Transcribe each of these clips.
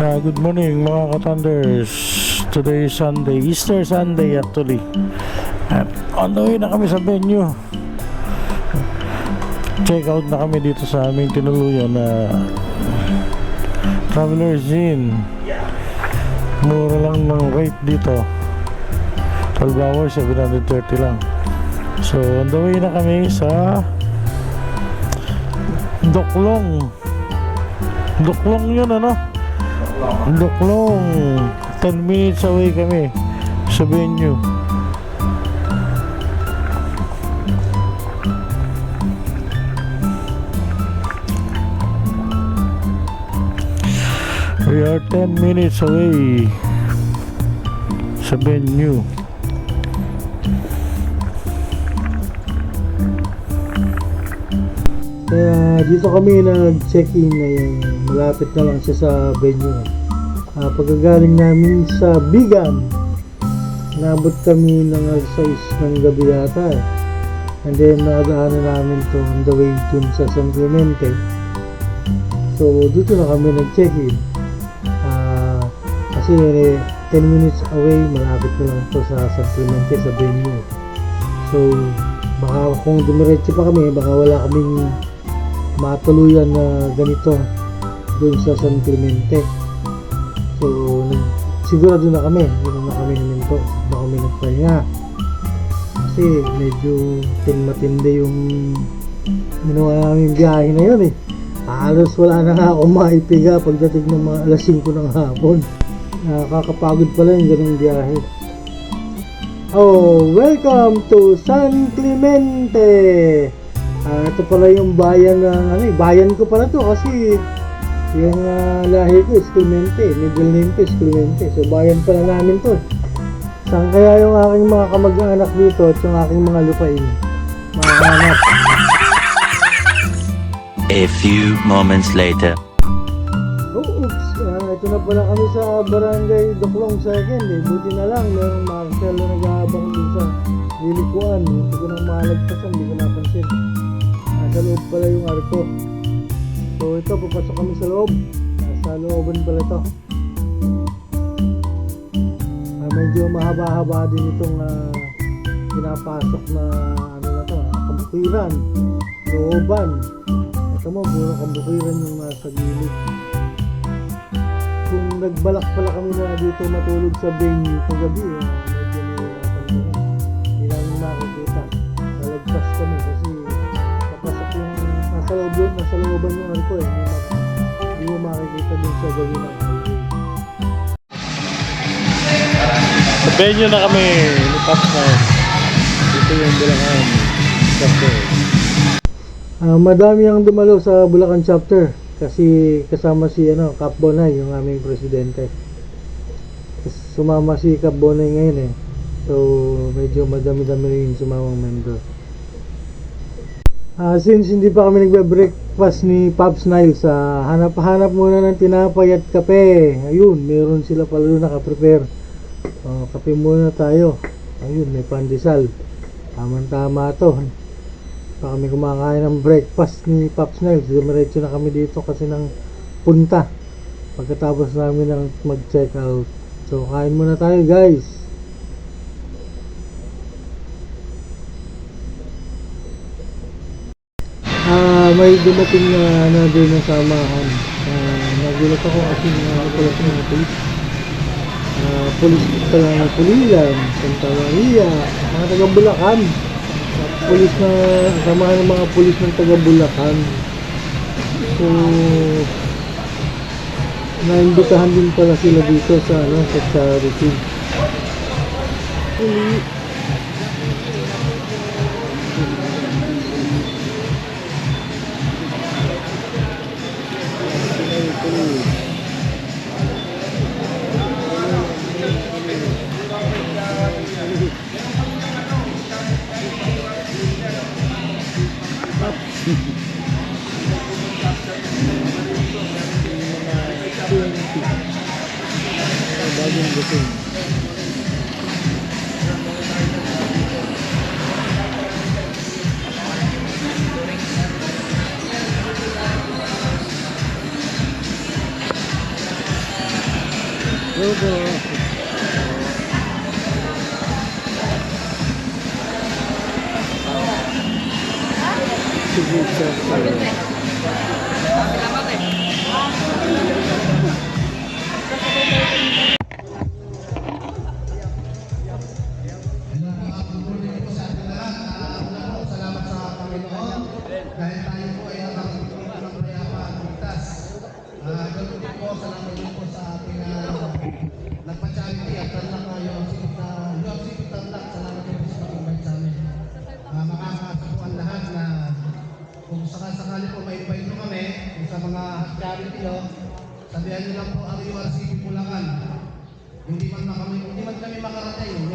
Uh, good morning mga katanders. Today is Sunday, Easter Sunday actually. At on the way na kami sa venue. Check out na kami dito sa aming tinuluyan na Traveler's Inn. Mura lang ng rate dito. 12 hours, 730 lang. So on the way na kami sa Doklong. Doklong yun ano? Doklong. 10 minutes away kami sa venue. We are 10 minutes away sa venue. Kaya dito kami nag-check-in ngayon. Malapit na lang siya sa venue. Uh, pagkagaling namin sa Bigan, nabot kami ng alas 6 ng gabi yata eh. And then nadaanan namin to on the way dun sa San Clemente. So dito na kami nag-check-in. Ah, kasi 10 minutes away, malapit na lang to sa San Clemente sa venue. So baka kung dumiretso pa kami, baka wala kaming matuluyan na ganito doon sa San Clemente. So, sigurado na kami, doon na kami naminto, na kami nagpahinga. Kasi medyo tin matindi yung ginawa namin biyahe na yun eh. Halos wala na nga ako maipiga pagdating ng mga alas 5 ng hapon. Nakakapagod pala yung ganung biyahe. Oh, welcome to San Clemente! Ah, ito pala yung bayan ng ano eh, bayan ko pala to kasi yung ah, lahi ko is Clemente, middle name ko is Clemente. So bayan pala namin to. Saan kaya yung aking mga kamag-anak dito at yung aking mga lupain? Mga anak. A few moments later. Oh, oops. Ah, ito na pala kami sa barangay Doklong Second eh. Buti na lang, mayroong marshal na nag-aabang dun sa lilikuan. Hindi ko nang malagpasan, hindi ko napansin. Nasa loob pala yung arko. So ito, papasok kami sa loob. Nasa looban pala to. Ah, medyo mahaba-haba din itong ah, pinapasok na ano na to, ah, kabukiran, looban. Ito mo, puro kabukiran yung nasa gilid kung nagbalak pala kami na dito matulog sa venue kagabi, eh, nasa loob yun, nasa looban yung ano ko eh. Hindi, mo makikita dun sa gawin ng highway. Sa venue na kami, lipat na. Dito yung Bulacan. Chapter. Ah, madami ang dumalo sa Bulacan chapter kasi kasama si ano Cap Bonay yung aming presidente. Sumama si Cap Bonay ngayon eh. So medyo madami-dami rin yung sumamang member. Ah, since hindi pa kami nagbe-breakfast ni Pops Nile sa hanap-hanap muna ng tinapay at kape. Ayun, meron sila pala doon naka-prepare. Oh, kape muna tayo. Ayun, may pandesal. Tama-tama to pa kami kumakain ng breakfast ni Pops Niles. Dumiretso na kami dito kasi ng punta. Pagkatapos namin ng mag-check out. So, kain muna tayo guys. Ah, may dumating na ano din na samahan. Ah, nagulat ako kasi ano pala sa mga polis. Ah, polis pala ng Pulilan, Santa Maria, mga taga Bulacan pulis na samahan ng mga pulis ng taga Bulacan. So naimbitahan din pala sila dito sa ano sa charity. Uli. Bagong dating. Sir. dahil tayo po ay nakakapagpapalak ng payapa at ligtas. Ah, ganun din po, salamat ang URCP Pulangan. Hindi man, na kami, hindi man kami makarating,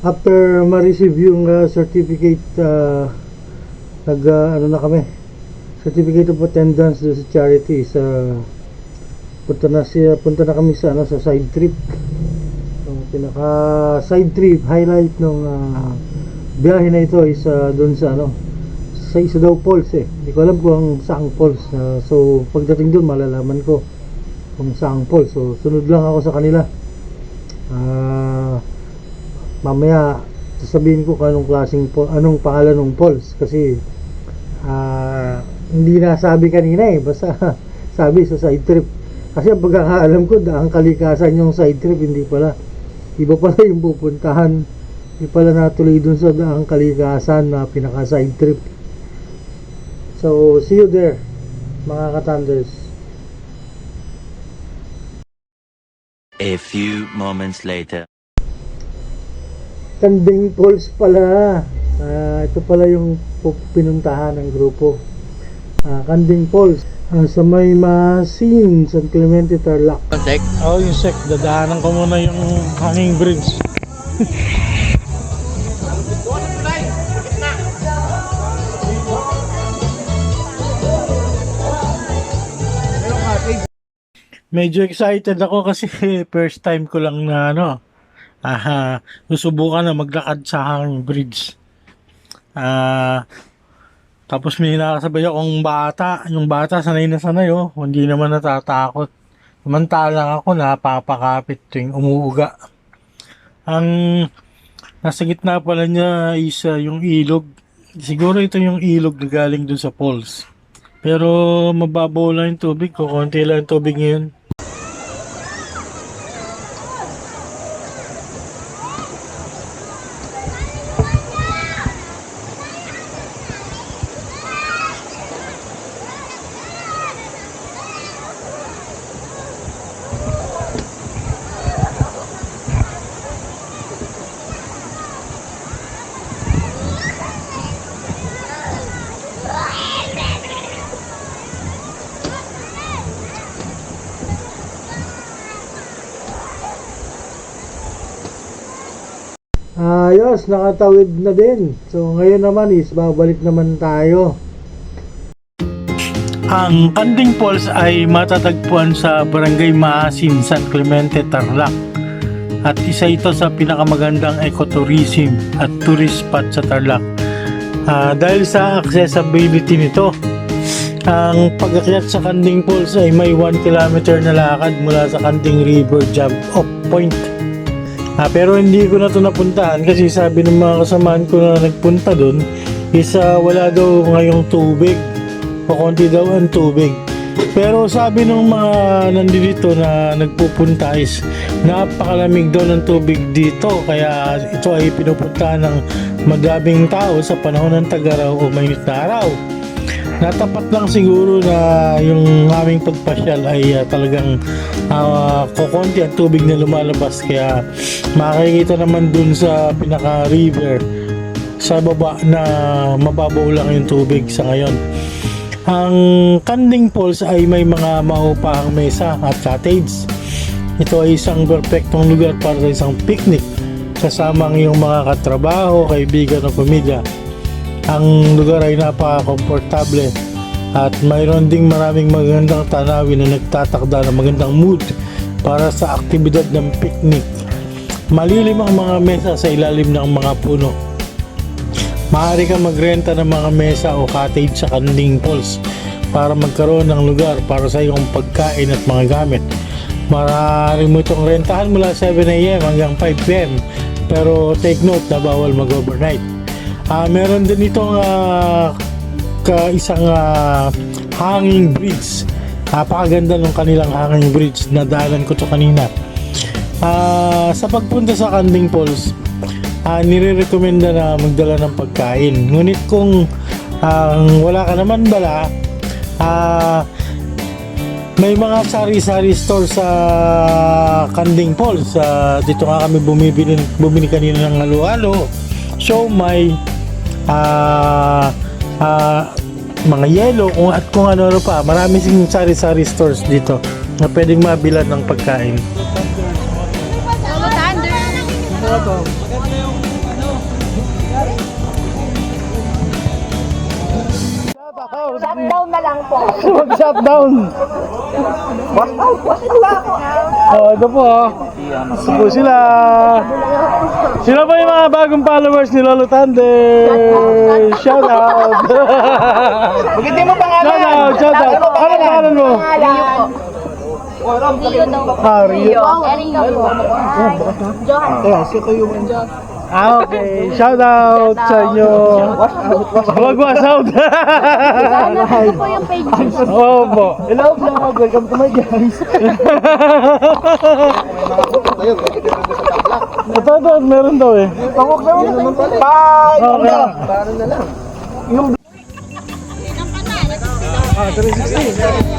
After ma-receive yung uh, certificate, uh, nag, uh, ano na kami, certificate of attendance sa charity sa punta na siya punta na kami sa ano sa side trip. Yung pinaka side trip highlight ng uh, biyahe na ito is uh, doon sa ano sa isa daw falls eh. Hindi ko alam kung saang falls uh, so pagdating doon malalaman ko kung saang falls. So sunod lang ako sa kanila. Ah mamaya sasabihin ko kung anong klaseng anong pangalan ng falls kasi ah hindi na sabi kanina eh. Basta sabi sa side trip. Kasi ang pagkakaalam ko daang kalikasan yung side trip hindi pala. Iba pala yung pupuntahan. Hindi pala natuloy dun sa daang kalikasan na pinaka side trip. So see you there mga katanders A few moments later. Kanding Falls pala. Ah, ito pala yung pinuntahan ng grupo. Ah, Kanding Falls. Ah, sa may Masin, San Clemente, Tarlac. Oh, yung sec. Dadaanan ko muna yung hanging bridge. Medyo excited ako kasi first time ko lang na ano, ah, susubukan na maglakad sa hanging bridge. Ah, tapos may nakasabay akong bata. Yung bata sanay na sanay oh. Hindi naman natatakot. Samantalang ako napapakapit tuwing umuuga. Ang nasa gitna pala niya is uh, yung ilog. Siguro ito yung ilog na galing dun sa falls. Pero mababaw lang yung tubig ko. Konti lang yung tubig ngayon. Ayos, nakatawid na din. So ngayon naman is babalik naman tayo. Ang Kanding Falls ay matatagpuan sa Barangay Maasin, San Clemente, Tarlac. At isa ito sa pinakamagandang ecotourism at tourist spot sa Tarlac. Ah, dahil sa accessibility nito, ang pag-akyat sa Kanding Falls ay may 1 kilometer na lakad mula sa Kanding River Jump Off Point. Ah, pero hindi ko na ito napuntahan kasi sabi ng mga kasamaan ko na nagpunta doon is ah, wala daw ngayong tubig o konti daw ang tubig. Pero sabi ng mga nandito na nagpupunta is napakalamig daw ng tubig dito kaya ito ay pinupuntahan ng madaming tao sa panahon ng tagaraw o mainit na araw. Natapat lang siguro na yung aming pagpasyal ay ah, talagang uh, kukonti ang tubig na lumalabas kaya makikita naman dun sa pinaka river sa baba na mababaw lang yung tubig sa ngayon. Ang Kanding Falls ay may mga maupahang mesa at cottage. Ito ay isang perpektong lugar para sa isang picnic kasama ang iyong mga katrabaho, kaibigan o pamilya. Ang lugar ay napaka-komportable at mayroon ding maraming magandang tanawin na nagtatakda ng magandang mood para sa aktibidad ng picnic. Malilim ang mga mesa sa ilalim ng mga puno. Maaari kang magrenta ng mga mesa o cottage sa Kanding Falls para magkaroon ng lugar para sa iyong pagkain at mga gamit. Maaari mo itong rentahan mula 7am hanggang 5pm pero take note na bawal mag-overnight. Ah, meron din itong ah, ka isang ah, hanging bridge. Napakaganda ng kanilang hanging bridge. Nadaanan ko to kanina. Ah, sa pagpunta sa Kanding Falls, ah, nire-recommenda na magdala ng pagkain. Ngunit kung ang wala ka naman bala, ah, may mga sari-sari store sa Kanding Falls. Ah, dito nga kami bumibili, bumili kanina ng halo-halo, siomay, ah, ah, mga yelo kung at kung ano-ano pa. Marami sing sari-sari stores dito na pwedeng mabilan ng pagkain. Shutdown na lang po. Mag-shutdown. Oh, ito po. oh. Ito po sila. Sila po yung mga bagong followers ni Lolo Thunder. Shout out. Bukiti mo pangalan. shout out, shout out. Ano pangalan mo? Rio daw. Ah, Rio. Erika po. Johan. Ah, okay. Shout out sa inyo. Wag was out. Ano po yung page niyo? Oo po. Hello vlog. Welcome to my guys. Ito, ito. Meron daw eh. Tawag na naman pala. Bye! Okay. Ah,